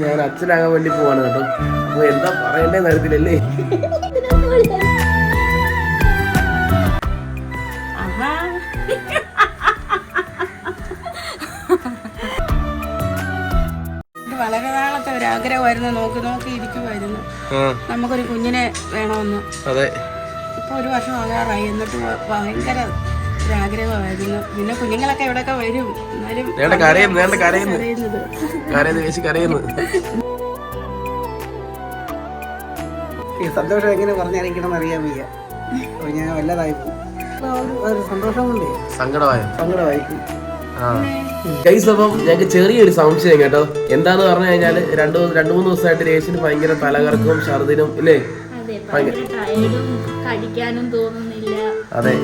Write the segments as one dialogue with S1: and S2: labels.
S1: ഞാൻ അച്ഛനാകാൻ വേണ്ടി പോവാണ് കേട്ടോ. അപ്പൊ എന്താ പറയണ്ടേ
S2: നേരത്തിലല്ലേ വളരെ നാളത്തെ ഒരു ആഗ്രഹമായിരുന്നു. നോക്കി നോക്കി ഇരിക്കുമായിരുന്നു നമുക്കൊരു കുഞ്ഞിനെ വേണമെന്ന്.
S1: അതെ.
S2: ഇപ്പൊ ഒരു വർഷം ആകാറായി. എന്നിട്ട് ഭ- ഭയങ്കര ആഗ്രഹമായിരുന്നു. പിന്നെ കുഞ്ഞുങ്ങളൊക്കെ ഇവിടെയൊക്കെ വരും? എന്നാലും
S3: സന്തോഷം എങ്ങനെ പറഞ്ഞറിയിക്കണം അറിയാൻ വയ്യ. ഞാൻ വല്ലതായി പോകും. ഒരു സന്തോഷം കൊണ്ട്.
S1: സങ്കടമായോ?
S3: സങ്കടമായി.
S1: ഗൈസ് അപ്പം ഞങ്ങൾക്ക് ചെറിയൊരു സംശയം കേട്ടോ. എന്താന്ന് പറഞ്ഞു കഴിഞ്ഞാൽ രണ്ടു രണ്ടു മൂന്ന് ദിവസമായിട്ട് രേഷിന് ഭയങ്കര തലകറക്കവും ഛർദിനും ഇല്ലേ?
S4: അതെ ഭയങ്കര
S1: അതെ.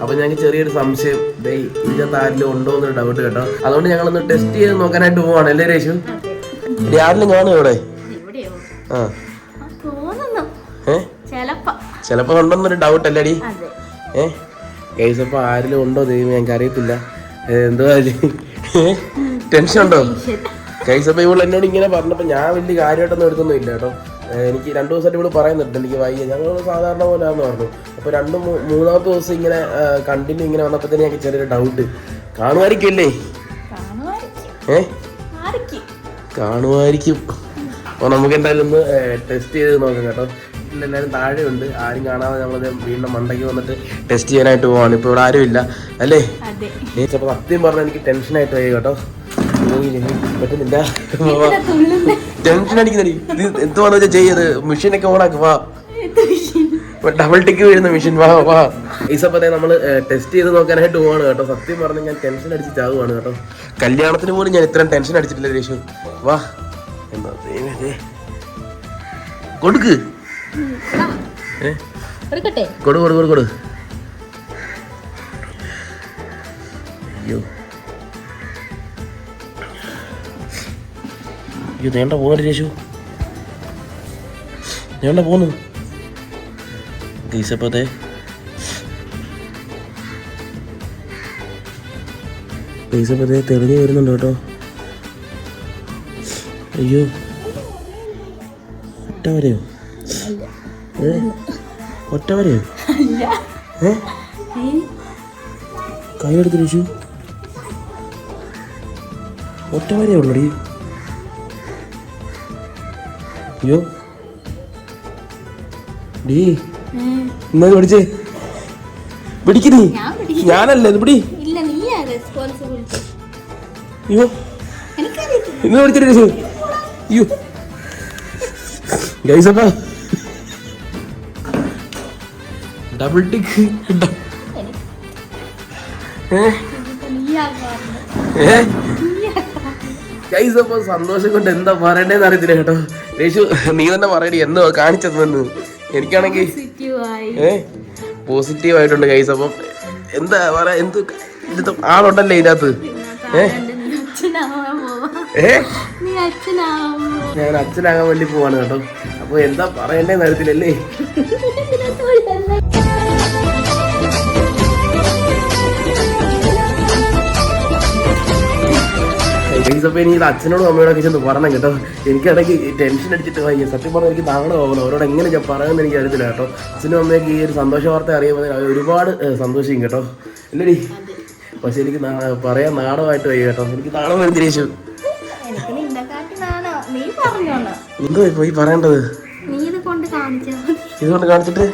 S1: അപ്പൊ ഞങ്ങൾക്ക് ചെറിയൊരു സംശയം. ദേ ഇതിനകത്ത് ആരിലും ഉണ്ടോ എന്നൊരു ഡൗട്ട് കേട്ടോ. അതുകൊണ്ട് ഞങ്ങൾ ഒന്ന് ടെസ്റ്റ് ചെയ്ത് നോക്കാനായിട്ട് പോവാണ്. അല്ലേ രേശു രാവിലെ കാണും ഇവിടെ? ആ.
S4: ചിലപ്പോ.
S1: ഉണ്ടോന്നൊരു ഡൗട്ട് അല്ലേടി
S4: അതെ.
S1: ഏ? അപ്പൊ ആരിലും ഉണ്ടോ ദൈവം ഞങ്ങൾക്ക് അറിയത്തില്ല. എന്തോ എന്തുവാ ടെൻഷൻ. ഉണ്ടോ അപ്പൊ ഇവൾ എന്നോട് ഇങ്ങനെ പറഞ്ഞപ്പോ ഞാൻ വലിയ കാര്യമായിട്ടൊന്നും എടുത്തൊന്നും ഇല്ല കേട്ടോ. എനിക്ക് രണ്ട് ദിവസമായിട്ട് ഇവിടെ പറയുന്നുണ്ട് എനിക്ക് വയ്യ ഞങ്ങൾ സാധാരണ പോലെയാന്ന് പറഞ്ഞു. അപ്പോൾ രണ്ട് മൂന്നാമത്തെ ദിവസം ഇങ്ങനെ കണ്ടിന്യൂ ഇങ്ങനെ വന്നപ്പോൾ തന്നെ ഞങ്ങൾക്ക് ചെറിയൊരു ഡൗട്ട് കാണുമായിരിക്കുമല്ലേ?
S4: കാണുമായിരിക്കും.
S1: ഏ? കാണുമായിരിക്കും. അപ്പോൾ നമുക്ക് എന്തായാലും ഒന്ന് ടെസ്റ്റ് ചെയ്ത് നോക്കാം കേട്ടോ. എല്ലാവരും താഴെയുണ്ട്. ആരും കാണാതെ നമ്മൾ വീണ്ടും മണ്ടയ്ക്ക് വന്നിട്ട് ടെസ്റ്റ് ചെയ്യാനായിട്ട് പോവാണ്. ഇപ്പോൾ ഇവിടെ ആരുമില്ല അല്ലേ?
S4: അതെ.
S1: അപ്പോൾ സത്യം പറഞ്ഞാൽ എനിക്ക് ടെൻഷനായിട്ട് പോയി കേട്ടോ. പറ്റുന്നില്ല. ടെൻഷൻ അടിക്കുന്ന ഇത് എന്തുവാന്ന് വെച്ചാൽ ചെയ്യത് മെഷീനൊക്കെ ഓണാക്ക് വാ. ഡബിൾ ടിക്ക് വീഴുന്ന മെഷീൻ വാ വാ. ഈസപ്പത്തെ നമ്മൾ ടെസ്റ്റ് ചെയ്ത് നോക്കാനായിട്ട് പോവാണ് കേട്ടോ. സത്യം പറഞ്ഞ് ഞാൻ ടെൻഷൻ അടിച്ച് ചാവുകയാണ് കേട്ടോ. കല്യാണത്തിന് പോലും ഞാൻ ഇത്രയും ടെൻഷൻ അടിച്ചിട്ടില്ല രേഷു. വാ. എന്താ. കൊടുക്ക്. കൊടു കൊടു കൊടു കൊടു. അയ്യോ. അയ്യോ നീണ്ട പോകുന്നുണ്ട് ചേച്ചു നീണ്ട പോന്നു. ഗീസപ്പത്തെ. ഗീസപ്പത്തെ തെളിഞ്ഞു വരുന്നുണ്ട് കേട്ടോ. അയ്യോ. ഒറ്റ വരെയോ? ഏ? ഏ? കൈയെടുത്ത് രേഷു ഒറ്റ അയ്യോ. ഡീ. ഇന്നത് പിടിച്ചേ. പിടിക്ക് നീ. ഞാനല്ല ഇത് പിടി. അയ്യോ. ഇന്ന് പിടിച്ചിട്ട് അയ്യോ. ഗൈസപ്പ ഡബിൾ ടിക്ക് ഏ?
S4: ഇതിപ്പോ നീയാ കാരണം
S1: ഏ? ഗൈസ് അപ്പൊ സന്തോഷം കൊണ്ട് എന്താ പറയണ്ടേന്ന് അറിയത്തില്ല കേട്ടോ. രേഷു നീ തന്നെ പറയടി എന്തോ കാണിച്ചതെന്ന്. എനിക്കാണെങ്കിൽ ഏ പോസിറ്റീവ് ആയിട്ടുണ്ട് കൈസ് അപ്പം എന്താ പറയാ എന്ത് ഇത് ആളുണ്ടല്ലേ ഇതിനകത്ത്? ഏ? ഞാൻ അച്ഛനാകാൻ വേണ്ടി പോവാണ് കേട്ടോ. അപ്പൊ എന്താ പറയണ്ടേ അറിയത്തില്ലല്ലേ? ഗൈസ് അപ്പൊ ഇനി ഇത് അച്ഛനോടും അമ്മയോടൊക്കെ ചെന്ന് പറഞ്ഞു കേട്ടോ. എനിക്കാണെങ്കിൽ ടെൻഷൻ അടിച്ചിട്ട് വയ്യ. സത്യം പറഞ്ഞാൽ എനിക്ക് നാണമാവണം അവരോട് എങ്ങനെ ഞാൻ പറയുമെന്ന് എനിക്ക് അറിയത്തില്ല കേട്ടോ. അച്ഛനും അമ്മയൊക്കെ ഈ ഒരു സന്തോഷ വാർത്ത അറിയുമ്പോൾ അവർ ഒരുപാട് സന്തോഷിക്കും കേട്ടോ. ഇല്ലടി. പക്ഷെ എനിക്ക് പറയാൻ നാടകമായിട്ട് വയ്യ കേട്ടോ. എനിക്ക് നാളെ വരും തിരിച്ചു എന്തോ പോയി പറയേണ്ടത്?
S4: ഇത് കൊണ്ട്
S1: ഇതുകൊണ്ട് കാണിച്ചിട്ട്?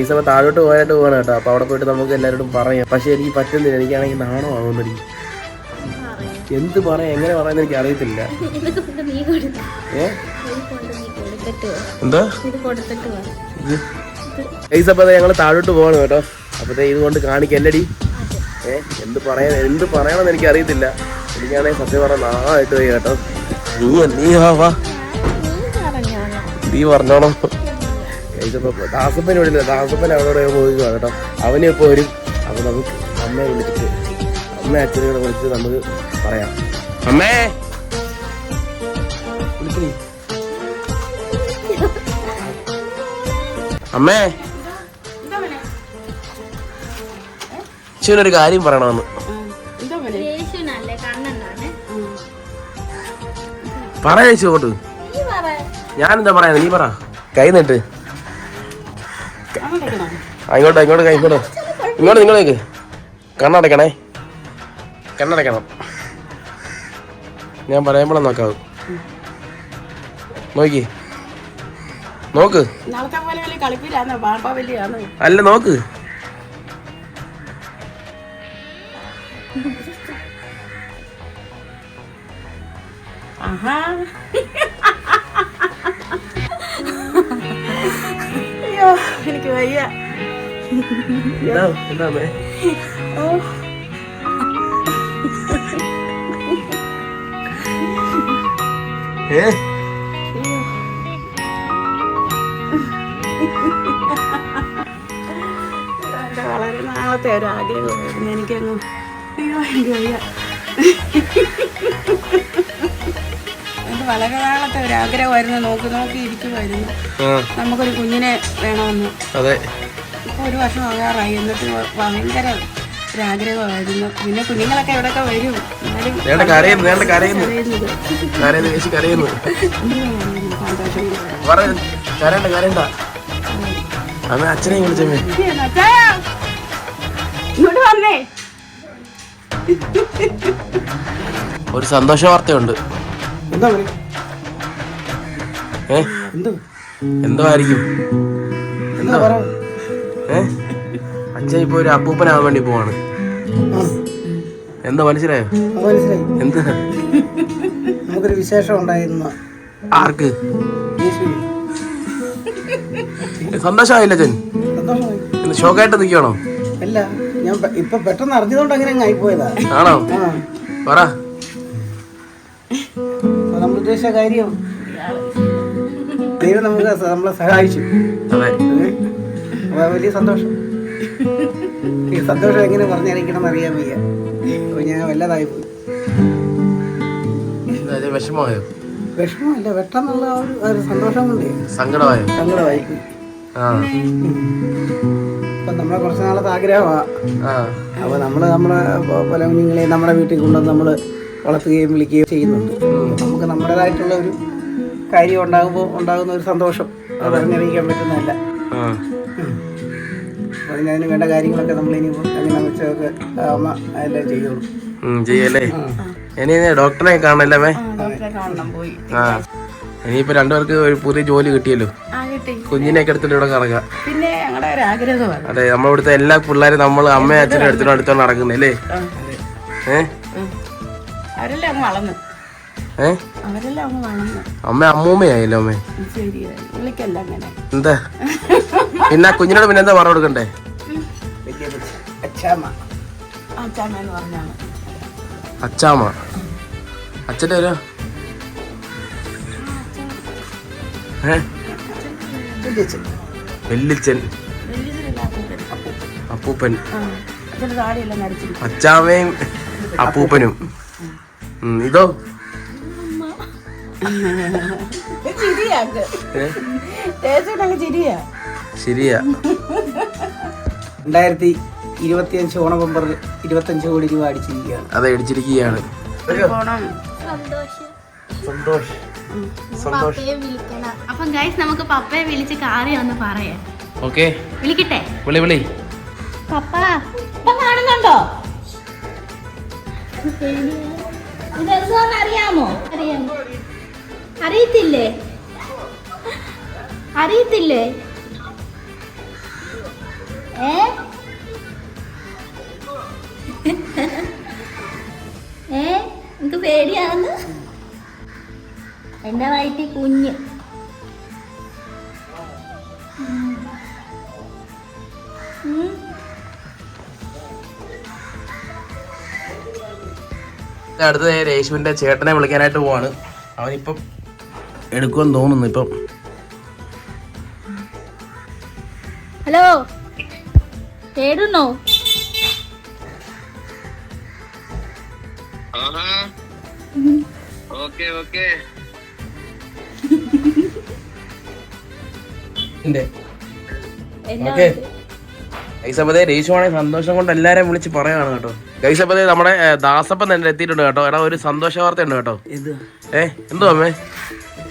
S1: ഈ സമയം താഴോട്ട് പോകാനായിട്ട് പോകണം കേട്ടോ. അപ്പൊ അവിടെ പോയിട്ട് നമുക്ക് എല്ലാവരോടും പറയാം. പക്ഷെ എനിക്ക് പറ്റുന്നില്ല. എനിക്കാണെങ്കിൽ നാണോ നാണമാവുന്നടി എന്ത് പറയാം? എങ്ങനെ പറയാന്ന് എനിക്ക് അറിയത്തില്ല.
S4: ഇത് ഇത്?
S1: എന്താ
S4: ഇത്
S1: ഞങ്ങൾ താഴോട്ട് പോകണം കേട്ടോ. അപ്പത്തേ ഇതുകൊണ്ട് കാണിക്കല്ലടി ഏ? എന്ത് പറയാൻ എന്ത് പറയണമെന്ന് എനിക്ക് അറിയത്തില്ല. എനിക്കാണെങ്കിൽ സത്യം പറഞ്ഞ നാളായിട്ട് പോയി കേട്ടോ. നീ നീ വാ വാ.
S4: നീ പറഞ്ഞോളാം.
S1: പറഞ്ഞോണം ദാസപ്പനെ വിടില്ല ദാസപ്പൻ അവിടെ പോയി കേട്ടോ അവനെ ഇപ്പോൾ വരും അപ്പൊ നമുക്ക് അമ്മയെ വിളിച്ചിട്ട് അമ്മ അച്ഛനെ വിളിച്ച് നമുക്ക് പറയാം. അമ്മേ! വിളിക്കണി അമ്മേ! ശിവനൊരു കാര്യം പറയണമെന്ന്.
S2: എന്താ മോനെ
S4: യേശുനല്ലേ കണ്ണനാണ്
S1: പറ ചേച്ചി അങ്ങോട്ട്.
S4: നീ പറ.
S1: ഞാനെന്താ പറയാ? നീ പറ. കൈ നിട്ട്.
S2: കണ്ണടയ്ക്കണോ
S1: അങ്ങോട്ട് ഇങ്ങോട്ട് ഇങ്ങോട്ട് കൈ ഇങ്ങോട്ട് നിങ്ങൾ നിങ്ങളേക്ക് കണ്ണടയ്ക്കണേ കണ്ണടക്കണം ഞാൻ പറയുമ്പോഴാ നോക്കാവ്. നോക്കി. നോക്ക്. അല്ല നോക്ക്.
S2: ആഹാ.
S1: എന്താ അമ്മേ?
S2: ഓ
S1: ഏ
S2: വളരെ നാളത്തെ ഒരു ആഗ്രഹമായിരുന്നു. എനിക്കങ്ങ് അയ്യോ എനിക്ക് വയ്യ. എന്റെ വളരെ നാളത്തെ ഒരു ആഗ്രഹമായിരുന്നു. നോക്കി നോക്കി ഇരിക്കുമായിരുന്നു നമുക്കൊരു കുഞ്ഞിനെ വേണമെന്ന്.
S1: അതെ.
S2: ഒരു വർഷം ആകാറായി. എന്നിട്ട് ഭയങ്കര ഒരാഗ്രഹമായിരുന്നു. പിന്നെ കുഞ്ഞുങ്ങളൊക്കെ എവിടെയൊക്കെ വരും?
S1: അമ്മ വിളിച്ചമ്മേ.
S2: ഇങ്ങോട്ട് വന്നേ.
S1: ഒരു സന്തോഷ വാർത്തയുണ്ട്.
S3: എന്താ പറയും? എന്തോ?
S1: എന്തോ ആയിരിക്കും.
S3: എന്താ പറ?
S1: ഏ? അച്ഛൻ ഇപ്പൊ ഒരു അപ്പൂപ്പനാവാൻ വേണ്ടി പോവാണ്. എന്താ മനസ്സിലായോ?
S3: മനസ്സിലായി.
S1: എന്ത്?
S3: നമുക്കൊരു വിശേഷം ഉണ്ടായിരുന്നു.
S1: ആർക്ക്? സന്തോഷമായില്ല അച്ഛൻ? ഷോക്കായിട്ട് നിൽക്കണോ
S3: അല്ല ഞാൻ ഇപ്പൊ പെട്ടെന്ന് അറിഞ്ഞതുകൊണ്ട് അങ്ങനെ അങ്ങ് ആയിപ്പോയതാ.
S1: ആണോ? പറ.
S3: നമ്മൾ ഉദ്ദേശിച്ച കാര്യം. ദൈവം നമുക്ക് നമ്മളെ സഹായിച്ചു.
S1: അതെ.
S3: വലിയ സന്തോഷം. ഈ സന്തോഷം എങ്ങനെ പറഞ്ഞറിയിക്കണം അറിയാൻ വയ്യ. അപ്പൊ ഞാൻ വല്ലതായി പോയി.
S1: വിഷമമായോ?
S3: വിഷമമല്ല പെട്ടെന്നുള്ള ആ ഒരു ആ ഒരു സന്തോഷം കൊണ്ടേ
S1: സങ്കടമായോ?
S3: സങ്കടമായി. പോയി
S1: ആ.
S3: ഇപ്പൊ നമ്മളെ കുറച്ച് നാളത്തെ ആഗ്രഹമാണ്
S1: ആ.
S3: അപ്പൊ നമ്മൾ നമ്മളെ പല കുഞ്ഞുങ്ങളെ നമ്മുടെ വീട്ടിൽ കൊണ്ടുവന്ന് നമ്മൾ വളർത്തുകയും വിളിക്കുകയും ചെയ്യുന്നുണ്ട്. നമുക്ക് നമ്മുടേതായിട്ടുള്ള ഒരു കാര്യം ഉണ്ടാകുമ്പോൾ ഉണ്ടാകുന്ന ഒരു സന്തോഷം. അത് അറിഞ്ഞറിയിക്കാൻ പറ്റുന്നതല്ല. അപ്പൊ അതിന് വേണ്ട കാര്യങ്ങളൊക്കെ നമ്മൾ ഇനിയിപ്പോൾ എങ്ങനെ വെച്ചൊക്കെ അമ്മ എല്ലാം ചെയ്യുള്ളൂ.
S1: ചെയ്യല്ലേ? ഇനി ഇനി ഡോക്ടറെ കാണല്ലേ മേ
S2: ആ,
S1: ഇനിയിപ്പോ രണ്ടുപേർക്ക് ഒരു പുതിയ ജോലി കിട്ടിയല്ലോ?
S2: ആ കിട്ടി.
S1: കുഞ്ഞിനെയൊക്കെ എടുത്തിട്ട് ഇവിടെ കറങ്ങാം.
S2: പിന്നെ
S1: അതെ നമ്മൾ ഇവിടുത്തെ എല്ലാ പിള്ളേരും നമ്മൾ അമ്മയും അച്ഛനും എടുത്തിട്ട് അടുത്തോണ്ട് നടക്കുന്നല്ലേ ഏ?
S2: ഉം. അവരെല്ലാം അങ്ങ് വളർന്നു.
S1: ഏ?
S2: അവരെല്ലാം അങ്ങ്
S1: അമ്മ അമ്മൂമ്മയായല്ലോ അമ്മേ?
S2: അങ്ങനെ.
S1: എന്താ? പിന്നെ കുഞ്ഞിനോട് പിന്നെ എന്താ പറഞ്ഞു കൊടുക്കണ്ടേ?
S3: അച്ചാമ അച്ഛന്റെ
S2: അച്ചാമ്മ. എന്ന് പറഞ്ഞാണ്.
S1: അച്ചാമ്മ. അച്ഛന്റെ പേരോ? ഏ?
S3: വലിയച്ഛൻ
S1: വെല്ലിച്ചൻ അപ്പൂപ്പൻ. അച്ചാമയും അപ്പൂപ്പനും. ഇതോ?
S2: ചിരിയാ ചിരിയാ.
S1: ശരിയാ.
S3: രണ്ടായിരത്തി ഇരുപത്തിയഞ്ച് ഓണബമ്പർ ഇരുപത്തഞ്ച് കോടി രൂപ അടിച്ചിരിക്കുകയാണ്.
S1: അതെ അടിച്ചിരിക്കുകയാണ്.
S4: സന്തോഷം.
S1: സന്തോഷ്. സന്തോഷ്.
S4: പപ്പയെ വിളിക്കണം. അപ്പം ഗൈസ് നമുക്ക് പപ്പയെ വിളിച്ച് കാര്യം ഒന്ന് പറയാം.
S1: ഓക്കെ.
S4: വിളിക്കട്ടെ?
S1: വിളി വിളി.
S4: പപ്പ ഇപ്പൊ കാണുന്നുണ്ടോ? ഇതെന്താന്ന് അറിയാമോ അറിയാമോ അറിയത്തില്ലേ? അറിയത്തില്ലേ? ഏ? എനിക്ക് പേടിയാണെന്ന് എന്റെ വയറ്റിൽ കുഞ്ഞ്.
S1: അടുത്ത രേഷുവിന്റെ ചേട്ടനെ വിളിക്കാനായിട്ട് പോവാണ്. അവനിപ്പം എടുക്കുമെന്ന് തോന്നുന്നു ഇപ്പം.
S5: ഓക്കെ
S1: എന്റെ
S4: എന്നാ
S1: ഓക്കേ. ഗൈസപ്പതേ രേഷുവാണെ സന്തോഷം കൊണ്ട് എല്ലാരെയും വിളിച്ച് പറയാണ് കേട്ടോ. ഗൈസപ്പതേ നമ്മുടെ ദാസപ്പൻ തന്നെ എത്തിയിട്ടുണ്ട് കേട്ടോ. എടാ ഒരു സന്തോഷ വാർത്ത ഉണ്ട് കേട്ടോ.
S6: ഇത്.
S1: ഏ എന്തോ അമ്മേ?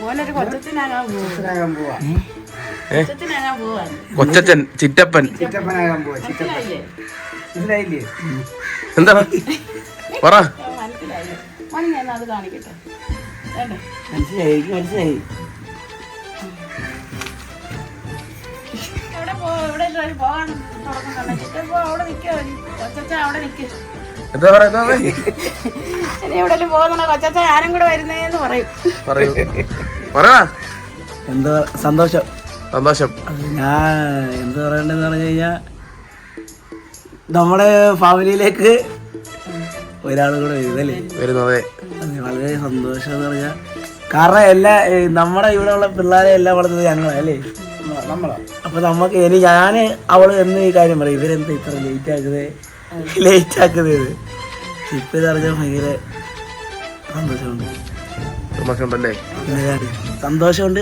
S2: മോനൊരു കൊച്ചത്തിനാകാൻ പോവാ.
S1: കൊച്ചച്ചൻ ചിറ്റപ്പൻ. എന്താ? പറ.
S6: മനസ്സിലായി മനസ്സിലായി.
S1: എന്താ പറയാ എന്താ പറയാ?
S2: ഇനി എവിടെയെങ്കിലും പോകുന്നുണ്ടോ? കൊച്ചച്ച ഞാനും കൂടെ വരുന്നേന്ന് പറയും.
S1: പറയൂ.
S6: എന്താ സന്തോഷം?
S1: സന്തോഷം.
S6: ഞാൻ എന്ത് പറയണ്ടെന്ന് പറഞ്ഞു കഴിഞ്ഞാൽ നമ്മുടെ ഫാമിലിയിലേക്ക് ഒരാൾ കൂടെ വരുന്നല്ലേ?
S1: വരുന്നതേ.
S6: വളരെ സന്തോഷം എന്ന് പറഞ്ഞാൽ കാരണം എല്ലാ നമ്മുടെ ഇവിടെ ഉള്ള പിള്ളേരെ എല്ലാം വളർത്തുന്നത് ഞങ്ങളാ അല്ലേ? നമ്മളാ അപ്പൊ നമുക്ക് ഇനി ഞാൻ അവൾ എന്ന് ഈ കാര്യം പറയും ഇവരെന്താ ഇത്ര ലേറ്റ് ആക്കുന്നത്? ലേറ്റ് ആക്കുന്നത്? ഇപ്പൊ ഇത് അറിഞ്ഞാൽ ഭയങ്കര സന്തോഷമുണ്ട്.
S1: സന്തോഷമുണ്ട്
S6: പിന്നെയാണ് സന്തോഷമുണ്ട്.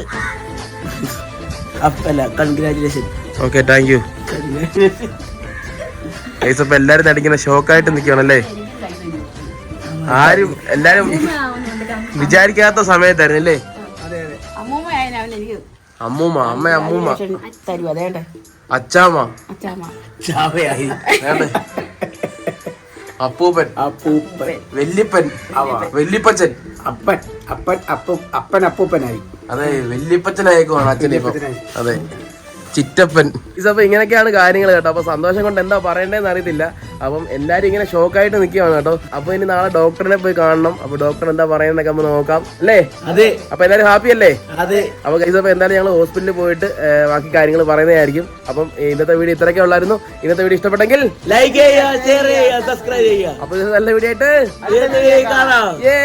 S6: അപ്പല്ല കൺഗ്രാറ്റുലേഷൻ
S1: ഓക്കെ താങ്ക് യു ഗൈസപ്പ് എല്ലാരും നടിക്കുന്ന ഷോക്കായിട്ട് നിൽക്കുകയാണല്ലേ ആരും എല്ലാരും വിചാരിക്കാത്ത സമയത്തായിരുന്നു അല്ലേ?
S6: അതെ അതെ
S2: അമ്മൂമ്മ
S1: അമ്മ അമ്മൂമ്മ. അച്ചാമ്മ. വേണ്ടേ? അപ്പൂപ്പൻ.
S6: അപ്പൂപ്പൻ.
S1: വെല്ലിപ്പൻ. വെല്ലിപ്പച്ചൻ.
S6: അപ്പൻ. അപ്പൻ അപ്പം അപ്പൻ അപ്പൂപ്പനായി.
S1: അതെ വെല്ലിപ്പച്ചനായേക്കുവാണ് അച്ഛനെ അതെ. ചിറ്റപ്പൻ. ഇതപ്പോ ഇങ്ങനെയൊക്കെയാണ് കാര്യങ്ങൾ കേട്ടോ. അപ്പൊ സന്തോഷം കൊണ്ട് എന്താ പറയണ്ടേന്ന് അറിയത്തില്ല. അപ്പം എല്ലാരും ഇങ്ങനെ ഷോക്കായിട്ട് നിൽക്കുകയാണ് കേട്ടോ. അപ്പൊ ഇനി നാളെ ഡോക്ടറിനെ പോയി കാണണം. അപ്പൊ ഡോക്ടർ എന്താ പറയുന്നതൊക്കെ നമ്മൾ നോക്കാം. അല്ലേ?
S6: അതെ.
S1: അപ്പൊ എല്ലാരും ഹാപ്പി അല്ലേ?
S6: അതെ.
S1: അപ്പൊ ഇതപ്പോ എന്തായാലും ഞങ്ങൾ ഹോസ്പിറ്റലിൽ പോയിട്ട് ബാക്കി കാര്യങ്ങൾ പറയുന്നതായിരിക്കും. അപ്പം ഇന്നത്തെ വീഡിയോ ഇത്രയൊക്കെ ഉള്ളായിരുന്നു. ഇന്നത്തെ വീഡിയോ ഇഷ്ടപ്പെട്ടെങ്കിൽ
S6: ലൈക്ക് ചെയ്യുക ഷെയർ ചെയ്യുക സബ്സ്ക്രൈബ് ചെയ്യുക.
S1: അപ്പൊ ഇത് നല്ല വീഡിയോ ആയിട്ട്
S6: കാണാം.
S1: ഏ